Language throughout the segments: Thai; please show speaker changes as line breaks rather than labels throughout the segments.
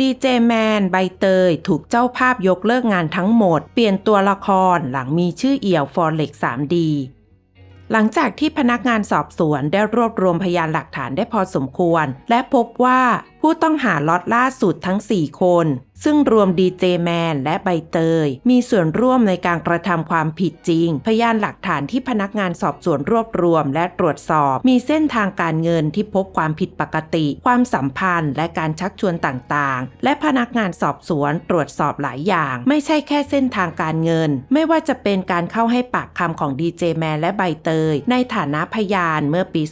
ดีเจแมนใบเตย ถูกเจ้าภาพยกเลิกงานทั้งหมด เปลี่ยนตัวละครหลังมีชื่อเอี่ยวฟอร์เล็ก 3D หลังจากที่พนักงานสอบสวนได้รวบรวมพยานหลักฐานได้พอสมควร และพบว่า ผู้ต้องหาล็อตล่าสุดทั้ง 4 คน ซึ่งรวมดีเจแมนและใบเตย มีส่วนร่วมในการกระทำความผิดจริง พยานหลักฐานที่พนักงานสอบสวนรวบรวมและตรวจสอบ มีเส้นทางการเงินที่พบความผิดปกติ ความสัมพันธ์ และการชักชวนต่างๆ และพนักงานสอบสวนตรวจสอบหลายอย่าง ไม่ใช่แค่เส้นทางการเงิน ไม่ว่าจะเป็นการเข้าให้ปากคำของดีเจแมนและใบเตย ในฐานะพยานเมื่อปี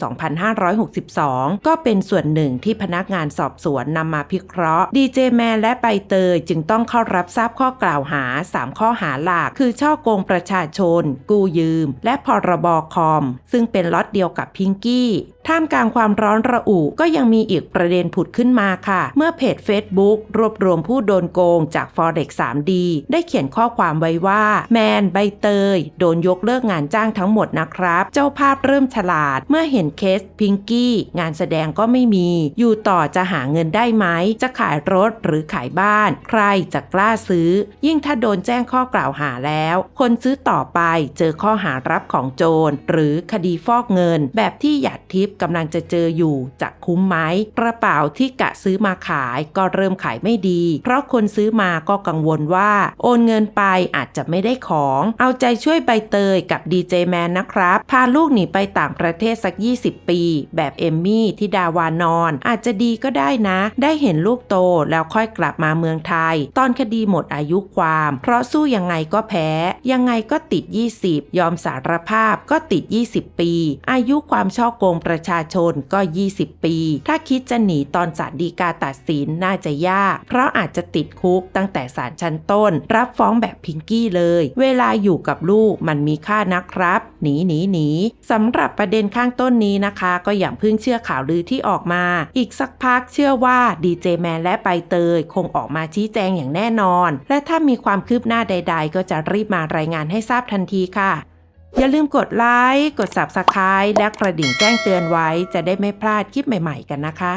2562 ก็เป็นส่วนหนึ่งที่พนักงานสอบสวนนำมาพิเคราะห์ดีเจแมนและใบเตยจึงต้องเข้ารับทราบข้อกล่าวหา 3 ข้อหาหลักคือช่อโกงประชาชน กู้ยืม และพรบคอม ซึ่งเป็นล็อตเดียวกับพิงกี้ท่ามกลางความร้อนระอุก็ยังมีอีกประเด็นผุดขึ้นมาค่ะ เมื่อเพจ Facebook รวบรวมผู้โดนโกงจาก Forex 3D ได้เขียนข้อความไว้ว่า แมนใบเตย โดนยกเลิกงานจ้างทั้งหมดนะครับ เจ้าภาพเริ่มฉลาด เมื่อเห็นเคสพิงกี้งานแสดงก็ไม่มี อยู่ต่อจะหาเงินได้ไหม จะขายรถหรือขายบ้าน ใครจะกล้าซื้อ ยิ่งถ้าโดนแจ้งข้อกล่าวหาแล้ว คนซื้อต่อไปเจอข้อหารับของโจร หรือคดีฟอกเงิน แบบที่หยาดทิพย์กำลังจะเจออยู่จะคุ้มไหมกระเป๋าที่กะซื้อมาขายก็เริ่มขายไม่ดี เพราะคนซื้อมาก็กังวลว่า โอนเงินไปอาจจะไม่ได้ของ เอาใจช่วยใบเตยกับดีเจแมนนะครับ พาลูกหนีไปต่างประเทศสัก 20 ปี แบบเอมมี่ที่ดาวานอน อาจจะดีก็ได้นะ ได้เห็นลูกโตแล้วค่อยกลับมาเมืองไทย ตอนคดีหมดอายุความ เพราะสู้ยังไงก็แพ้ ยังไงก็ติด 20 ยอมสารภาพก็ติด 20 ปี อายุความช่อโกงประชาชนก็ 20 ปี ถ้าคิดจะหนีตอนศาลฎีกาตัดสินน่าจะยาก เพราะอาจจะติดคุกตั้งแต่ศาลชั้นต้น รับฟ้องแบบพิงกี้เลย เวลาอยู่กับลูกมันมีค่านะครับ หนีหนีหนีสำหรับประเด็นข้างต้นนี้นะคะ ก็อย่าเพิ่งเชื่อข่าวลือที่ออกมา อีกสักพักเชื่อว่าดีเจแมนและใบเตยคงออกมาชี้แจงอย่างแน่นอน และถ้ามีความคืบหน้าใด ๆ ก็จะรีบมารายงานให้ทราบทันทีค่ะอย่าลืมกดไลค์ กด Subscribe และกระดิ่งแจ้งเตือนไว้ จะได้ไม่พลาดคลิปใหม่ ๆ กันนะคะ